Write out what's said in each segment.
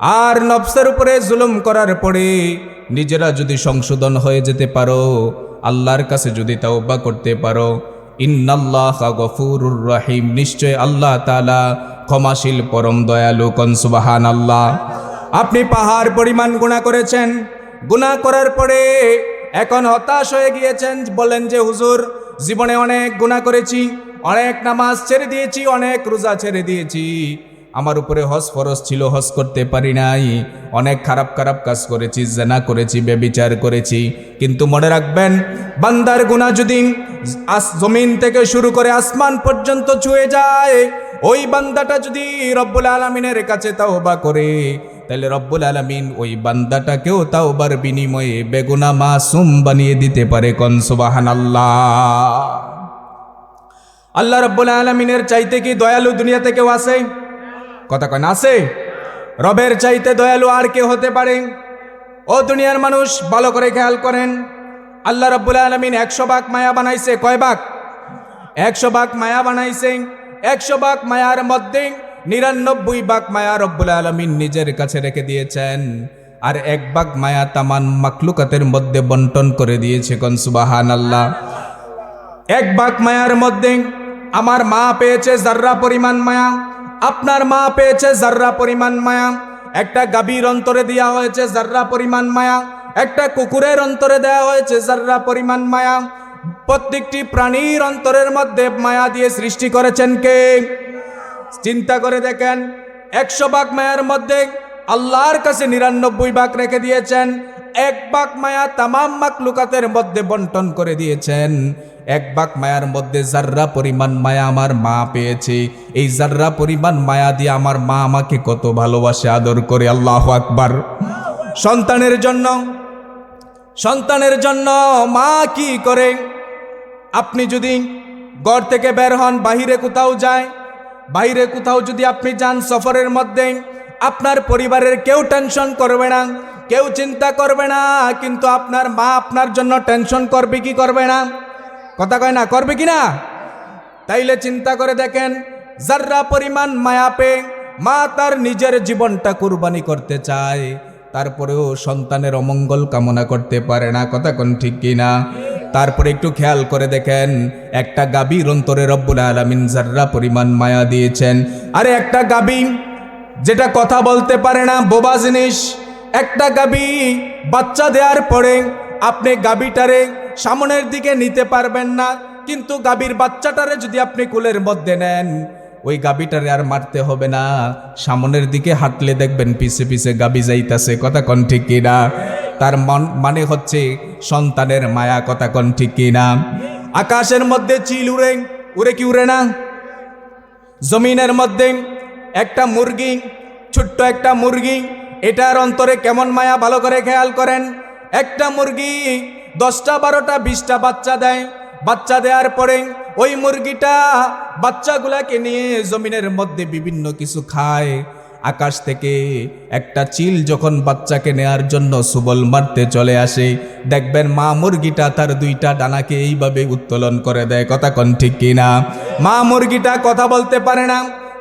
আর নফসের উপরে জুলুম করার পরে নিজেরা যদি সংশোধন হয়ে যেতে পারো, আল্লাহর কাছে যদি তাওবা করতে পারো, ইন্নাল্লাহ গফুরুর রহিম। নিশ্চয় আল্লাহ তাআলা ক্ষমাশীল, পরম দয়ালু, কন সুবাহান আল্লাহ আপনি পাহাড় পরিমাণ গুণা করেছেন গুণা করার পরে এখন হতাশ হয়ে গিয়েছেন, বলেন যে, হুজুর, জীবনে অনেক গুণা করেছি, অনেক নামাজ ছেড়ে দিয়েছি, অনেক রোজা ছেড়ে দিয়েছি। আমার উপরে হজ ফরজ ছিল হজ করতে পারি নাই। অনেক খারাপ খারাপ কাজ করেছি, জেনা করেছি বেবিচার করেছি। কিন্তু মনে রাখবেন, বান্দার গুণা যদি আস, জমিন থেকে শুরু করে আসমান পর্যন্ত ছুঁয়ে যায়, ওই বান্দাটা যদি রব্বুল আলমিনের কাছে তাও তাওবা করে, তাহলে রব্বুল আলমিন ওই বান্দাটাকেও তাওবার বিনিময়ে বেগুনা মাসুম বানিয়ে দিতে পারে কনসুবাহান আল্লাহ আল্লাহ রব্বুল আলমিনের চাইতে কি দয়ালু দুনিয়াতে কেউ আছে? কথা কয় না, আছে? রবের চাইতে দয়ালু আর কে হতে পারে? ও দুনিয়ার মানুষ, ভালো করে খেয়াল করেন। আল্লাহ রব্বুল আলমিন একশো ভাগ মায়া বানাইছে, কয় ভাগ? একশো ভাগ মায়া বানাইছে, একশো ভাগ মায়ার মধ্যে নিরানব্বই ভাগ মায়া রব্বুল আলমিন নিজের কাছে রেখে দিয়েছেন। আর এক ভাগ মায়া তামান মাকলুকাতের মধ্যে বন্টন করে দিয়েছে কনসুবাহান আল্লাহ এক ভাগ মায়ার মধ্যে আমার মা পেয়েছে জার্রা পরিমাণ মায়া আপনার মা পেয়েছে জার্রা পরিমাণ মায়া। একটা গাভীর অন্তরে দেওয়া হয়েছে জার্রা পরিমাণ মায়া। একটা কুকুরের অন্তরে দেওয়া হয়েছে জার্রা পরিমাণ মায়া। প্রত্যেকটি প্রাণীর অন্তরের মধ্যে মায়া দিয়ে সৃষ্টি করেছেন কে? চিন্তা করে দেখেন, একশো ভাগ মায়ার মধ্যে আল্লাহর কাছে নিরানব্বই ভাগ রেখে দিয়েছেন, এক ভাগ মায়া তামাম মাকলুকাতের মধ্যে বন্টন করে দিয়েছেন। এক ভাগ মায়ার মধ্যে জার্রা পরিমাণ মায়া আমার মা পেয়েছে, এই জার্রা পরিমাণ মায়া দিয়ে আমার মা আমাকে কত ভালোবাসে, আদর করে, আল্লাহ আকবার। সন্তানের জন্য সন্তানের জন্য মা কি করে? আপনি যদি ঘর থেকে বের হন, বাহিরে কোথাও যায় বাইরে কোথাও যদি আপনি যান সফরের মধ্যে, আপনার পরিবারের কেউ টেনশন করবে না, কেউ চিন্তা করবে না, কিন্তু আপনার মা আপনার জন্য টেনশন করবে, কি করবে না? কথা কয় না, করবে কি না? তাইলে চিন্তা করে দেখেন, যার্রা পরিমাণ মায়া পে মা তার নিজের জীবনটা কুরবানি করতে চায়, তারপরেও সন্তানের অমঙ্গল কামনা করতে পারে না, কথা কোন ঠিক কিনা তারপরে একটু খেয়াল করে দেখেন, একটা গাভীর অন্তরে রব্বুল আলমিন জার্রা পরিমাণ মায়া দিয়েছেন। আরে একটা গাবি যেটা কথা বলতে পারে না, বোবা জিনিস, একটা গাবি বাচ্চা দেওয়ার পরে আপনি গাবিটারে সামনের দিকে নিতে পারবেন না, কিন্তু গাবির বাচ্চাটারে যদি আপনি কুলের মধ্যে নেন, ওই গাবিটারে আর মারতে হবে না। সামনের দিকে হাঁটলে দেখবেন পিছে পিছে গাবি যাইতাছে, কথা কন ঠিক কিনা? তার মন মানে হচ্ছে সন্তানের মায়া, কথা কন ঠিক কিনা? আকাশের মধ্যে চিল উড়ে উড়ে কি উড়ে না? জমিনের মধ্যে একটা মুরগি, ছোট্ট একটা মুরগি, এটার অন্তরে কেমন মায়া ভালো করে খেয়াল করেন? একটা মুরগি দশটা, বারোটা, বিশটা বাচ্চা দেয়। বাচ্চা দেওয়ার পরে ওই মুরগিটা বাচ্চাগুলাকে নিয়ে জমিনের মধ্যে বিভিন্ন কিছু খায়। আকাশ থেকে একটা চিল যখন বাচ্চাকে নেয়ার জন্য সুবল মারতে চলে আসে, দেখবেন মা মুরগিটা তার দুইটা ডানাকে এইভাবে উত্তোলন করে দেয়। কথা কন ঠিক কিনা মা মুরগিটা কথা বলতে পারে না।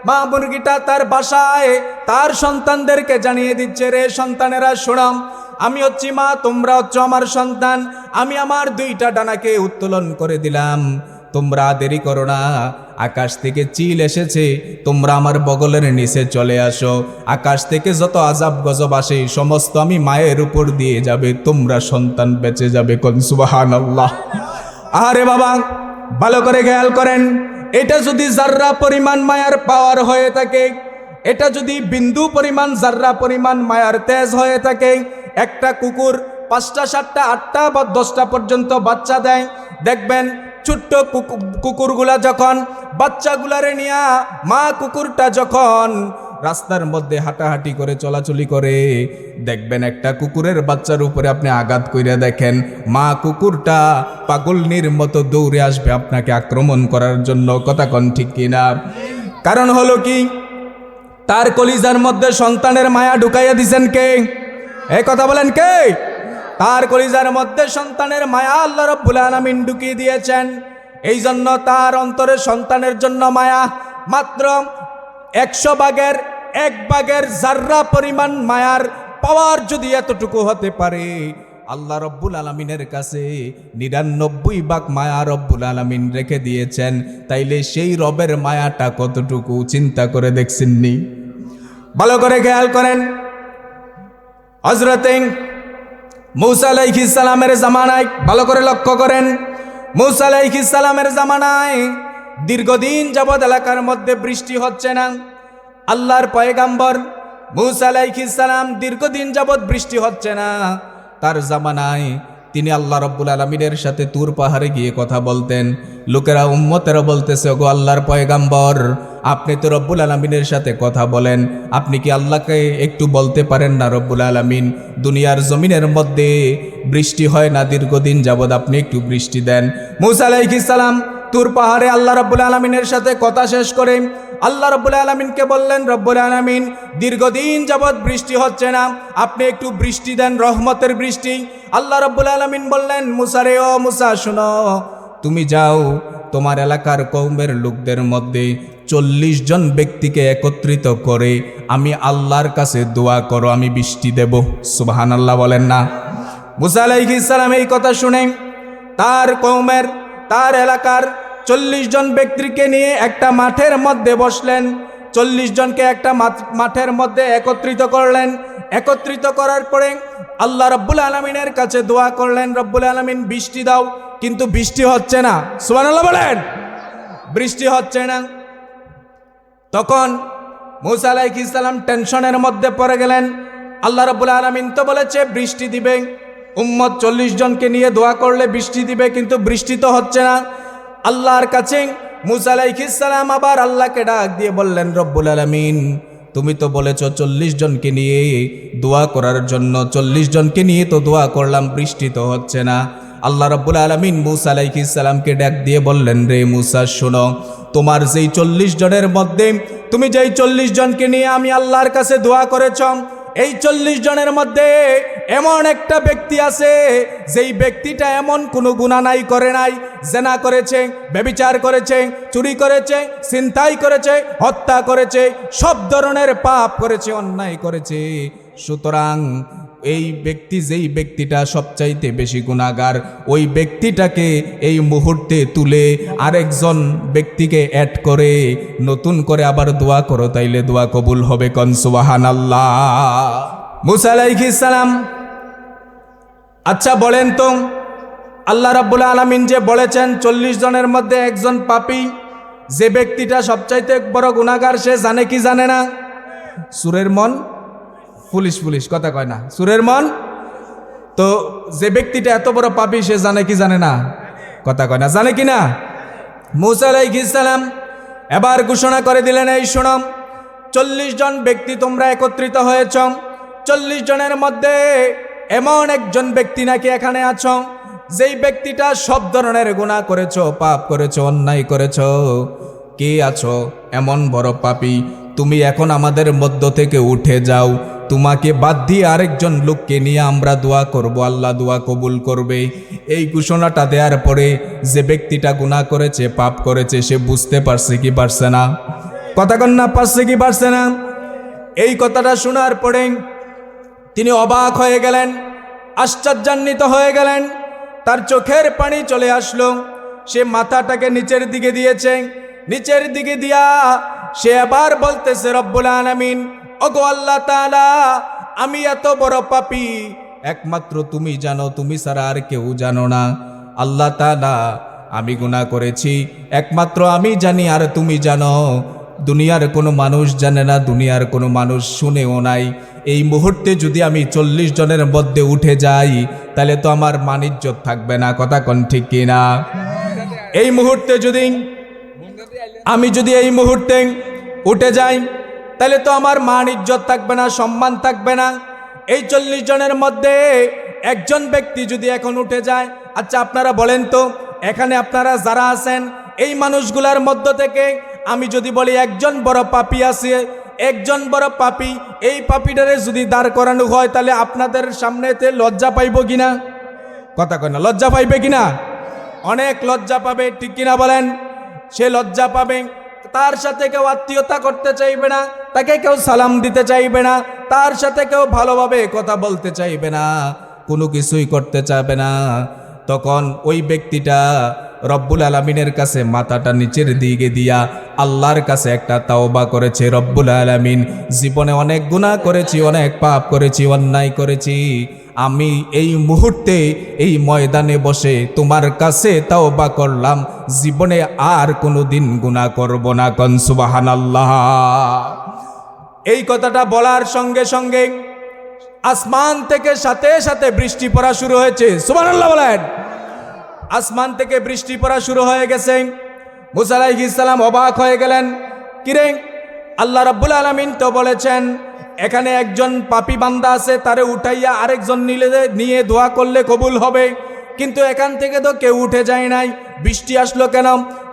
মা মুরগিটা তার বাসায় তার সন্তানদেরকে জানিয়ে দিচ্ছে, রে সন্তানেরা শোনাম আমি হচ্ছি মা, তোমরা হচ্ছ আমার সন্তান। আমি আমার দুইটা ডানাকে উত্তোলন করে দিলাম। তোমরা দেরি করো না, আকাশ থেকে চিল এসেছে। তোমরা আমার বগলের নিচে চলে আসো। আকাশ থেকে যত আজাব গজব আসে, সমস্ত আমি মায়ের উপর দিয়ে যাবে। তোমরা সন্তান বেঁচে যাবে কনসুবাহান আল্লাহ আরে বাবা, ভালো করে খেয়াল করেন। এটা যদি জার্রা পরিমাণ মায়ার পাওয়ার হয়ে থাকে, এটা যদি বিন্দু পরিমাণ জার্রা পরিমাণ মায়ার তেজ হয়ে থাকে একটা কুকুর পাঁচটা, সাতটা, আটটা বা দশটা পর্যন্ত বাচ্চা দেয়। দেখবেন ছোট্ট কুকুরগুলা যখন বাচ্চাগুলারে নিয়া মা কুকুরটা যখন রাস্তার মধ্যে হাঁটাহাঁটি করে, চলাচলি করে, দেখবেন একটা কুকুরের বাচ্চার উপরে আপনি আঘাত কইরা দেখেন, মা কুকুরটা পাগলনির মতো দৌড়ে আসবে আপনাকে আক্রমণ করার জন্য। কথা কন ঠিক কিনা? কারণ হলো কি? তার কলিজার মধ্যে সন্তানের মায়া ঢুকাইয়া দিছেন কে? এই কথা বলেন কে? তার কলিজার মধ্যে সন্তানের মায়া আল্লাহ রব্বুল আলামিন ঢুকিয়ে দিয়েছেন। এই জন্য তার অন্তরে সন্তানের জন্য মায়া। মাত্র একশো ভাগের এক ভাগের জাররা পরিমাণ মায়ার পাওয়ার যদি এতটুকু হতে পারে, আল্লাহ রব্বুল আলমিনের কাছে নিরানব্বই ভাগ মায়া রব্বুল আলমিন রেখে দিয়েছেন। তাইলে সেই রবের মায়াটা কতটুকু চিন্তা করে দেখছেননি ভালো করে খেয়াল করেন। হজরতে মৌসা আলাইহিস সালামের জামানায়, ভালো করে লক্ষ্য করেন। মৌসা আলাইহিস সালামের জামানায় দীর্ঘদিন যাবৎ এলাকার মধ্যে বৃষ্টি হচ্ছে না। আল্লাহর পয়গাম্বর মৌসা আলাইহিস সালাম দীর্ঘদিন যাবৎ বৃষ্টি হচ্ছে না। তার জামানায় তিনি আল্লাহ রব্বুল আলমিনের সাথে তুর পাহাড়ে গিয়ে কথা বলতেন। লোকেরা, উম্মতেরা বলতেছে গো আল্লাহর পয়গাম্বর আপনি তো রব্বুল আলমিনের সাথে কথা বলেন। আপনি কি আল্লাহকে একটু বলতে পারেন না রব্বুল আলমিন? দুনিয়ার জমিনের মধ্যে বৃষ্টি হয় না, দীর্ঘদিন যাবৎ আপনি একটু বৃষ্টি দেন। মৌসা আলাইহিস সালাম, তুর পাহাড়ে আল্লাহ রব্বুল আলমিনের সাথে কথা শেষ করে আল্লাহ রব্বুল আলমিনকে বললেন, রব্বুল আলমিন, দীর্ঘদিন যাবৎ বৃষ্টি হচ্ছে না, আপনি একটু বৃষ্টি দেন, রহমতের বৃষ্টি। আল্লাহ রব্বুল আলমিন বললেন মুসারে ও মুসা, শুনো, তুমি যাও তোমার এলাকার কৌমের লোকদের মধ্যে চল্লিশ জন ব্যক্তিকে একত্রিত করে আমি আল্লাহর কাছে দোয়া করো, আমি বৃষ্টি দেব। সুবাহান আল্লাহ বলেন না। মুসা আলাইহিস সালাম এই কথা শুনে তার কৌমের তার এলাকার চল্লিশ জন ব্যক্তিকে নিয়ে একটা মাঠের মধ্যে বসলেন। চল্লিশ জনকে একটা মাঠ- মাঠের মধ্যে একত্রিত করলেন। একত্রিত করার পরে আল্লাহ রব্বুল আলমিনের কাছে দোয়া করলেন, রব্বুল আলমিন, বৃষ্টি দাও। কিন্তু বৃষ্টি হচ্ছে না। সুবান বলেন। বৃষ্টি হচ্ছে না। তখন মুসা আলাইহিস সালাম টেনশনের মধ্যে পড়ে গেলেন। আল্লাহ রব্বুল আলমিন তো বলেছে, বৃষ্টি দিবে। উম্মত চল্লিশ জনকে নিয়ে দোয়া করলে বৃষ্টি দিবে, কিন্তু বৃষ্টি তো হচ্ছে না। আল্লাহর কাছে মুসা আলাইহিস সালাম আবার আল্লাহকে ডাক দিয়ে বললেন, রব্বুল আলমিন, তুমি তো বলেছ চল্লিশ জনকে নিয়ে দোয়া করার জন্য, চল্লিশ জনকে নিয়ে তো দোয়া করলাম, বৃষ্টি তো হচ্ছে না। আল্লাহ রব্বুল আলমিন মুসা আলাইহিস সালামকে ডাক দিয়ে বললেন, রে মুসা, শোনো তোমার যেই চল্লিশ জনের মধ্যে, তুমি যেই চল্লিশ জনকে নিয়ে আমি আল্লাহর কাছে দোয়া করেছ, এই চল্লিশ জনের মধ্যে এমন একটা ব্যক্তি আছে, যেই ব্যক্তিটা এমন কোনো গুণা নাই করে নাই, জেনা করেছে, ব্যবিচার করেছে, চুরি করেছে, ছিনতাই করেছে, হত্যা করেছে, সব ধরনের পাপ করেছে, অন্যায় করেছে। সুতরাং এই ব্যক্তি যেই ব্যক্তিটা সবচাইতে বেশি গুণাগার, ওই ব্যক্তিটাকে এই মুহূর্তে তুলে আরেকজন ব্যক্তিকে অ্যাড করে, নতুন করে আবার দোয়া করো, তাইলে দোয়া কবুল হবে কনসুবাহান আল্লাহ মুসা আলাইহিস সালাম আচ্ছা বলেন তো, আল্লাহ রাব্বুল আলামিন যে বলেছেন, চল্লিশ জনের মধ্যে একজন পাপী, যে ব্যক্তিটা সবচাইতে বড় গুণাগার, সে জানে কি জানে না? সুরের মন পুলিশ পুলিশ, কথা কয় না। সুরের মন? তো যে ব্যক্তিটা এত বড় পাপি, সে জানে কি জানে না? কথা কয় না। জানে কি না? মুসা আলাইহিসসালাম এবার ঘোষণা করে দিলেন, এই শোনম চল্লিশ জন ব্যক্তি তোমরা একত্রিত হয়েছ। চল্লিশ জনের মধ্যে এমন একজন ব্যক্তি নাকি এখানে আছো, যেই ব্যক্তিটা সব ধরনের গুণা করেছ, পাপ করেছ, অন্যায় করেছ। কে আছো? এমন বড় পাপি, তুমি এখন আমাদের মধ্য থেকে উঠে যাও। তোমাকে বাদ দিয়ে আরেকজন লোককে নিয়ে আমরা দোয়া করব, আল্লাহ দোয়া কবুল করবে। এই ঘোষণাটা দেওয়ার পরে যে ব্যক্তিটা গুণা করেছে, পাপ করেছে, সে বুঝতে পারছে কি পারছে না। কথা কন্যা পারছে কি পারছে না? এই কথাটা শোনার পরে তিনি অবাক হয়ে গেলেন, আশ্চর্যান্বিত হয়ে গেলেন। তার চোখের পানি চলে আসলো, সে মাথাটাকে নিচের দিকে দিয়েছে। নিচের দিকে দিয়া সে আবার বলতেছে, রব্বুল আলামিন ওগো আল্লাহ তাআলা, আমি এত বড় পাপী। একমাত্র তুমি জানো, তুমি ছাড়া আর কেউ জানো না। আল্লাহ তাআলা, আমি গুণা করেছি। একমাত্র আমি জানি আর তুমি জানো। দুনিয়ার কোনো মানুষ জানে না, দুনিয়ার কোনো মানুষ শুনেও নাই। এই মুহূর্তে যদি আমি চল্লিশ জনের মধ্যে উঠে যাই, তাহলে তো আমার মানিজ্য থাকবে না, কথা কোন ঠিক কিনা এই মুহূর্তে যদি, আমি যদি এই মুহূর্তে উঠে যাই তাহলে তো আমার মান, ইজ্জত থাকবে না, সম্মান থাকবে না। এই চল্লিশ জনের মধ্যে একজন ব্যক্তি যদি এখন উঠে যায় আচ্ছা আপনারা বলেন তো, এখানে আপনারা যারা আছেন, এই মানুষগুলার মধ্য থেকে আমি যদি বলি একজন বড় পাপি আছে, একজন বড় পাপি, এই পাপিটারে যদি দাঁড় করানো হয়, তাহলে আপনাদের সামনেতে লজ্জা পাইব কিনা? কথা কয় না, লজ্জা পাইবে কিনা? অনেক লজ্জা পাবে, ঠিক কিনা বলেন? সে লজ্জা পাবে তার সাথে কেউ আত্মীয়তা করতে চাইবে না, তাকে কেউ সালাম দিতে চাইবে না, তার সাথে কেউ ভালোভাবে কথা বলতে চাইবে না, কোনো কিছুই করতে চাইবে না। তখন ওই ব্যক্তিটা রব্বুল আলমিনের কাছে মাথাটা নিচের দিকে দিয়া আল্লাহর কাছে একটা তাওবা করেছে, রব্বুল আলমিন, জীবনে অনেক গুনাহ করেছি, অনেক পাপ করেছি, অন্যায় করেছি। আমি এই মুহূর্তে এই ময়দানে বসে তোমার কাছে তাওবা করলাম। জীবনে আর কোনো দিন গুনাহ করব না কন সুবাহান আল্লাহ এই কথাটা বলার সঙ্গে সঙ্গে আসমান থেকে সাথে সাথে বৃষ্টি পড়া শুরু হয়েছে। সুবহানাল্লাহ বলেন। আসমান থেকে বৃষ্টি পড়া শুরু হয়ে গেছে। মুসা আলাইহিস অবাক হয়ে গেলেন। কিরে? আল্লাহ রাব্বুল আলামিন তো বলেছেন এখানে একজন পাপি বান্দা আছে, তারে উঠাইয়া আরেকজন নিলে নিয়ে দোয়া করলে কবুল হবে। কিন্তু এখান থেকে তো কেউ উঠে যায় নাই। বৃষ্টি আসলো কেন?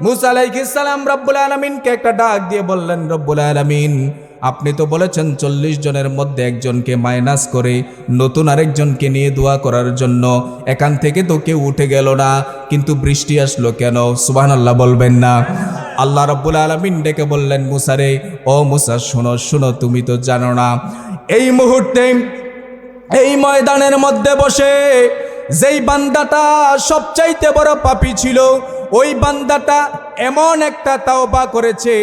মুসা আলাইহিস সালাম রব্বুল আলামিনকে একটা ডাক দিয়ে বললেন, রব্বুল আলামিন, আপনি তো বলেছেন চল্লিশ জনের মধ্যে একজনকে মাইনাস করে নতুন আরেকজনকে নিয়ে দোয়া করার জন্য। এখান থেকে তো কেউ উঠে গেল না। কিন্তু বৃষ্টি আসলো কেন? সুবাহ আল্লাহ বলবেন না। আল্লাহ রব্বুল আলমিন ডেকে বললেন মুসারে ও মুসা, শোনো শোনো, তুমি তো জানো না, এই মুহূর্তে, এই ময়দানের মধ্যে বসে যেই বান্দাটা সবচাইতে বড় পাপি ছিল, ওই বান্দাটা এমন একটা তাওবা করেছে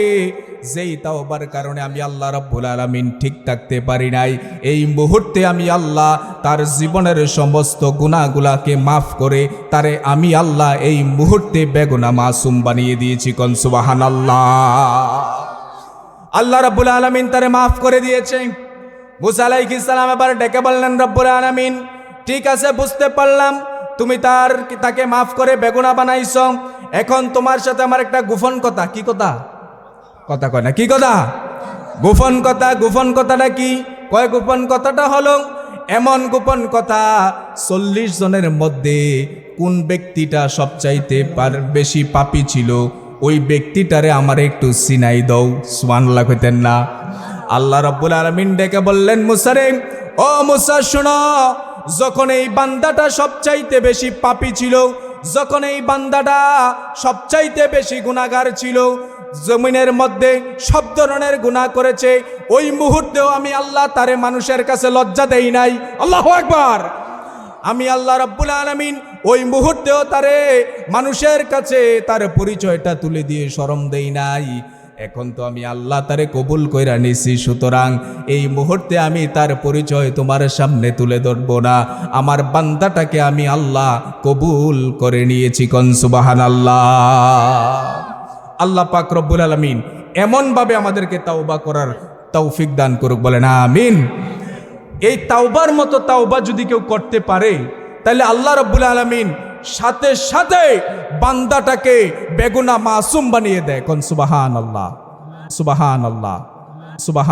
যেই তাওবার কারণে আমি আল্লাহ রাব্বুল আলামিন ঠিক থাকতে পারি নাই। এই মুহূর্তে আমি আল্লাহ তার জীবনের সমস্ত গুণাগুলাকে মাফ করে তারে আমি আল্লাহ এই মুহূর্তে বেগুনা মাসুম বানিয়ে দিয়েছি কন সুবহানাল্লাহ। আল্লাহ রাব্বুল আলামিন তারে মাফ করে দিয়েছে। মুসা আলাইহিস সালাম এবার ডেকে বললেন, রব্বুল আলামিন, ঠিক আছে, বুঝতে পারলাম। তুমি তার, তাকে মাফ করে বেগুনা বানাইছ। এখন তোমার সাথে আমার একটা গোপন কথা। কি কথা? কথা কয় না। কি কথা? গোপন কথা, গোপন কথাটা কি? কয় গোপন কথাটা হলো, এমন গোপন কথা চল্লিশ জনের মধ্যে কোন ব্যক্তিটা সবচাইতে পার বেশি পাপি ছিল, ওই ব্যক্তিটারে আমার একটু সিনাই দাও, সুবহানাল্লাহ কইতেন না। আল্লাহ রাব্বুল আলামিন ডেকে বললেন, মুসারে, ও মুসা, শোনো, যখন এই বান্দাটা সবচাইতে বেশি পাপি ছিল, যখন এই বান্দাটা সবচাইতে বেশি গুণাগার ছিল জমিনের মধ্যে সব ধরনের গুণা করেছে, ওই মুহূর্তেও আমি আল্লাহ তারে মানুষের কাছে লজ্জা দেই নাই। আল্লাহ একবার আমি আল্লাহ রব্বুল আলামিন ওই মুহূর্তেও তারে মানুষের কাছে তার পরিচয়টা তুলে দিয়ে শরম দেই নাই। এখন তো আমি আল্লাহ তারে কবুল কইরা নিছি, সুতরাং এই মুহূর্তে আমি তার পরিচয় তোমার সামনে তুলে ধরব না। আমার বান্দাটাকে আমি আল্লাহ কবুল করে নিয়েছি কন সুবাহান আল্লাহ আল্লাহ পাক রব্বুল আলমিন এমনভাবে আমাদেরকে তাওবা করার তৌফিক দান করুক, বলেন আমিন। এই তাওবার মতো তাওবা যদি কেউ করতে পারে, তাহলে আল্লাহ রব্বুল আলমিন সাথে সাথে বান্দাটাকে বেগুনা মাসুম বানিয়ে দেয়। কোন সুবাহান আল্লাহ সুবাহান আল্লাহ সুবাহান